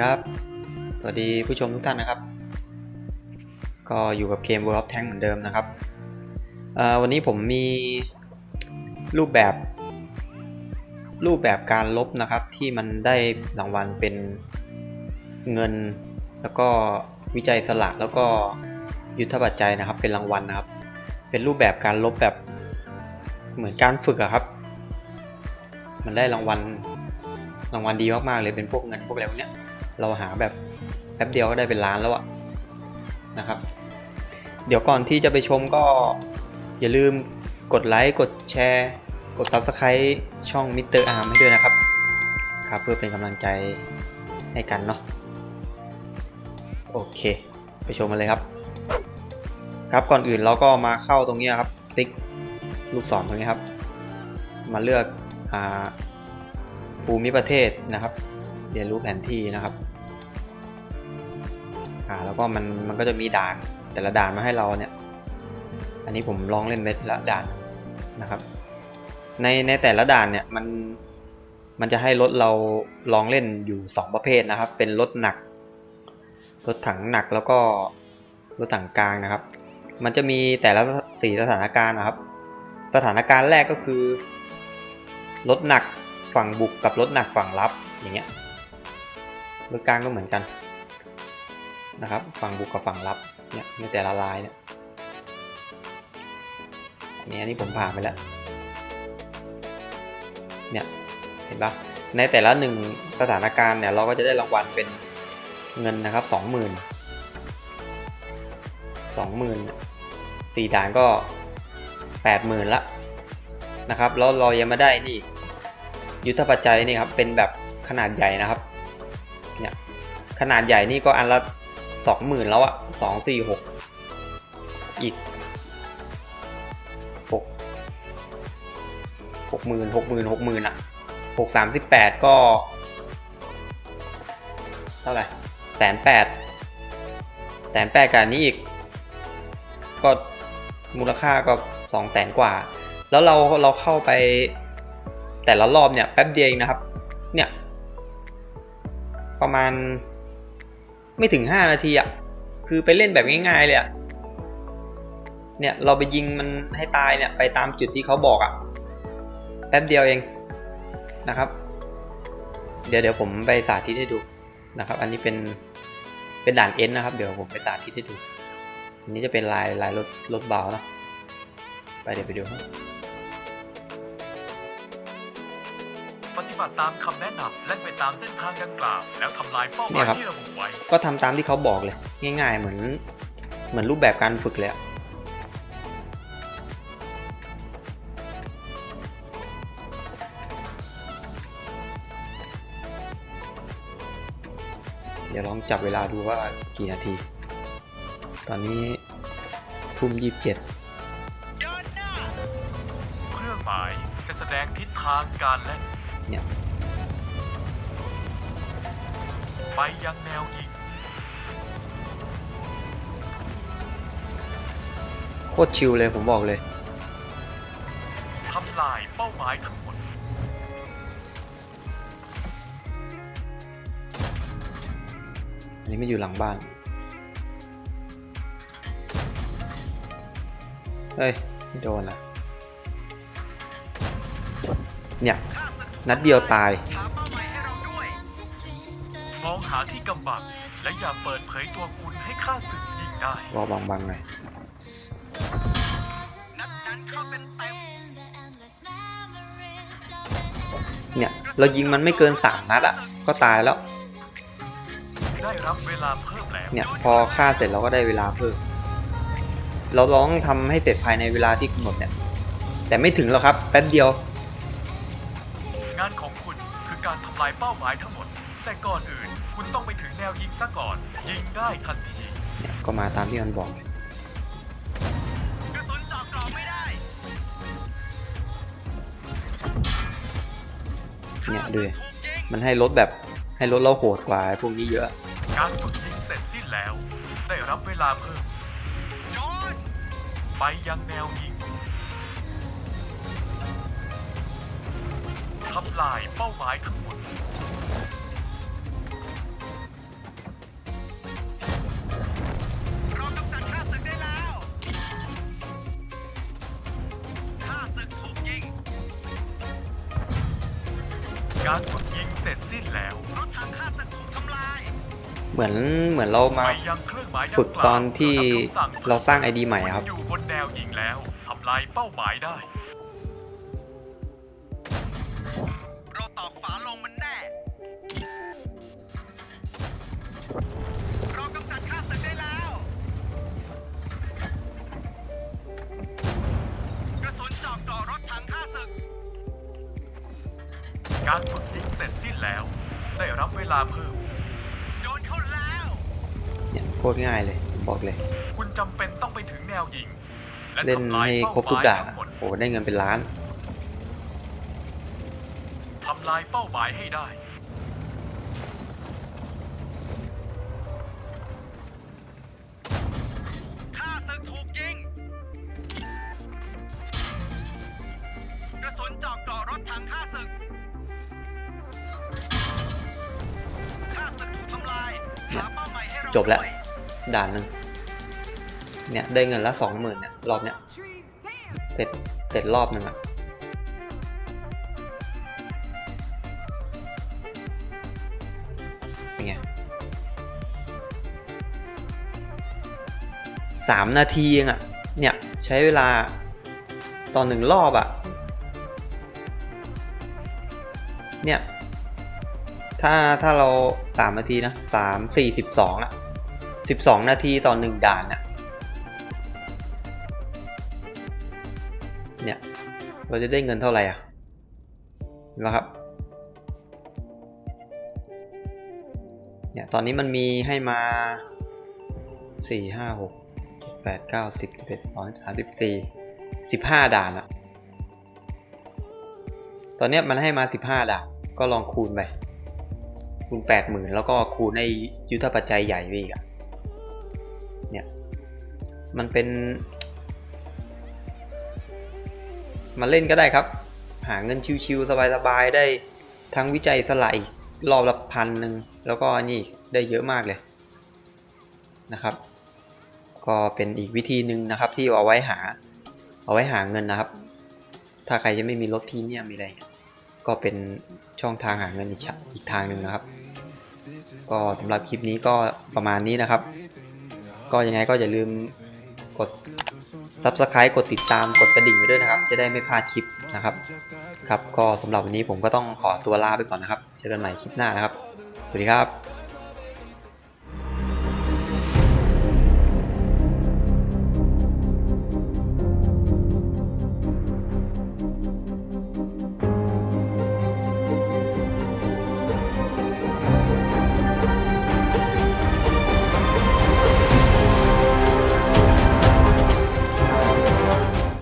ครับ สวัสดีผู้ชมทุกท่านนะครับ ก็อยู่กับเกม World of Tank เหมือนเดิมนะครับ วันนี้ผมมีรูปแบบ รูปแบบการลบนะครับที่มันได้รางวัลเป็นเงิน แล้วก็วิจัยสละแล้วก็ยุทธปัจจัยนะครับ เป็นรางวัลนะครับ เป็นรูปแบบการลบแบบเหมือนการฝึกอะครับ มันได้รางวัลรางวัลดีมากๆเลยเป็นพวกเงินพวกอะไรพวกเนี้ย เราหาแบบแป๊บเดียวก็ได้เป็นล้านแล้วอะนะครับ เดี๋ยวก่อนที่จะไปชมก็อย่าลืมกดไลค์กดแชร์กด Subscribe ช่องมิสเตอร์อาร์ให้ด้วยนะครับ ครับเพื่อเป็นกำลังใจให้กันเนาะโอเค ไปชมกันเลยครับ ครับก่อนอื่นเราก็มาเข้าตรงนี้ครับติ๊กลูกศรตรงนี้ครับ มาเลือกอ่าภูมิประเทศนะครับ เรียนรู้แผนที่นะครับ อ่าแล้วก็มันมันก็จะมีด่านแต่ละด่านมาให้เราเนี่ย อันนี้ผมลองเล่นไปละด่านนะครับ ในในแต่ละด่านเนี่ยมันมันจะให้รถเราลองเล่นอยู่ 2 ประเภทนะครับ เป็นรถหนัก รถถังหนักแล้วก็รถถังกลางนะครับ มันจะมีแต่ละสี่สถานการณ์นะครับ สถานการณ์แรกก็คือรถหนักฝั่งบุกกับรถหนักฝั่งรับอย่างเงี้ยรถกลางก็เหมือนกัน นะครับฝั่งบุกกับฝั่งรับเนี่ยในแต่ละลายเนี่ยอันนี้อันนี้ผมผ่านไปแล้วเนี่ยเห็นปะในแต่ละหนึ่งสถานการณ์เนี่ยเราก็จะได้รางวัลเป็นเงินนะครับสองหมื่นสองหมื่นสี่ด่านก็แปดหมื่นละนะครับแล้วเรายังไม่ได้นี่ยุทธปัจจัยนี่ครับเป็นแบบขนาดใหญ่นะครับเนี่ยขนาดใหญ่นี่ก็อันละ สองหมื่นแล้วอะสองสี่หกอีกหกหกหมื่นหกหมื่นหกหมื่นอะหกสามสิบแปดก็ เท่าไหร่แสนแปดแสนแปดกับนนี้อีก ก็มูลค่าก็สองแสนกว่า แล้วเราเราเข้าไปแต่ละรอบเนี่ยแป๊บเดียวเองนะครับ เนี่ย ประมาณ ไม่ถึง 5 นาทีอะ่ะ คือไปเล่นแบบง่ายๆเลยอะ่ะ เนี่ยเราไปยิงมันให้ตายเนี่ยไปตามจุดที่เขาบอกอะ่ะ แป๊บเดียวเองนะครับ เดี๋ยวเดี๋ยวผมไปสาธิตให้ดูนะครับ อันนี้เป็นเป็นด่านเอ็นนะครับ เดี๋ยวผมไปสาธิตให้ดู อันนี้จะเป็นลายลายรถรถเบาเนาะไปเดี๋ยวไปดูครับ ปฏิบัติตามคำแนะนำและไปตามเส้นทางดังกล่าว แล้วทำลายเป้าหเนี่มายครับ ที่ระบุไว้ ก็ทำตามที่เขาบอกเลย ง่ายๆ เหมือน เหมือนรูปแบบการฝึกเลยอะเดี๋ยวลองจับเวลาดูว่ากี่นาที ตอนนี้ทุ่มยี่สิบเจ็ด เครื่องหมายจะแสดงทิศทางการเล่น เนี่ยไปยังแนวยิงโคตรชิลเลยผมบอกเลยทำลายเป้าหมายทั้งหมดอันนี้ไม่อยู่หลังบ้านเฮ้ยไม่โดนอะเนี่ย นัดเดียวตายมองหาที่กำบัง และอย่าเปิดเผยตัวคุณให้ข้าศึกยิงได้ รอบังบังๆหน่อยเนี่ย เรายิงมันไม่เกินสามนัดอะก็ตายแล้ว ได้รับเวลาเพิ่มแล้วเนี่ย พอฆ่าเสร็จเราก็ได้เวลาเพิ่ม เราลองทำให้เสร็จภายในเวลาที่กำหนดเนี่ย แต่ไม่ถึงหรอกครับ แป๊บเดียว งานของคุณคือการทำลายเป้าหมายทั้งหมด แต่ก่อนอื่น คุณต้องไปถึงแนวยิงซะก่อน ยิงได้ทันทีเนี่ยก็มาตามที่มันบอก กระสุนจอกกรอบไม่ได้เนี่ยดูดิมันให้รถแบบให้รถเราโหดกว่าไอ้พวกนี้เยอะ การฝึกยิงเสร็จสิ้นแล้ว ได้รับเวลาเพิ่มจอดไปยังแนวยิง ลายเป้าหมายทั้งหมดรอมกจัดข้าศึกได้แล้วข้าศึกถูกยิง การฝึกยิงเสร็จสิ้นแล้วรถถังข้าศึกถูกทำลาย เหมือนเหมือนเรามาฝึกตอนที่เราสร้าง ID ใหม่ครับ อยู่บนแนวยิงแล้วทำลายเป้าหมายได้ การฝึกยิงเสร็จสิ้นแล้ว ได้รับเวลาเพิ่มโดนเข้าแล้ว เนี่ยโคตรง่ายเลยผมบอกเลย คุณจำเป็นต้องไปถึงแนวยิง และเล่นทำลายให้เป้าครบทุกหมายด่านทั้อะงหมดโอ้ได้เงินเป็นล้าน ทำลายเป้าหมายให้ได้ ข้าศึกถูกยิง กระสุนเจอกจ่อรถถังข้าศึก เป้าหมายให้เราจบแล้วด้วยด่านหนึ่งเนี่ยได้เงินละสองหมื่นเนี่ยรอบเนี้ยเสร็จเสร็จรอบหนึ่งอะเป็นไงสามนาทีเองอะเนี่ยใช้เวลาตอนหนึ่งรอบอะเนี่ย ถ้าถ้าเราสามนาทีนะสามสี่สิบสองอะสิบสองนาทีต่อหนึ่งด่านอะเนี่ย เราจะได้เงินเท่าไหร่อะเห็นไหมครับเนี่ยตอนนี้มันมีให้มาสี่ห้าหกแปดเก้าสิบสิบเอ็ดสองสามสิบสี่สิบห้าด่านอะตอนนี้มันให้มาสิบห้าด่านก็ลองคูณไป คูณแปดหมื่นแล้วก็คูณในยุทธปัจจัยใหญ่ไปอีกเนี่ย มันเป็น มาเล่นก็ได้ครับ หาเงินชิวๆสบายๆ ได้ทั้งวิจัยสลายรอบละพันหนึ่งแล้วก็นี่ได้เยอะมากเลยนะครับ ก็เป็นอีกวิธีหนึ่งนะครับที่เอาไว้หา เอาไว้หาเงินนะครับ ถ้าใครจะไม่มีรถพรีเมียมมีอะไรก็เป็นช่องทางหาเงินอีกอีกทางหนึ่งนะครับ ก็สำหรับคลิปนี้ก็ประมาณนี้นะครับ ก็ยังไงก็อย่าลืมกด Subscribe กดติดตามกดกระดิ่งไว้ด้วยนะครับ จะได้ไม่พลาดคลิปนะครับ ครับ ก็สำหรับวันนี้ผมก็ต้องขอตัวลาไปก่อนนะครับ เจอกันใหม่คลิปหน้านะครับ สวัสดีครับ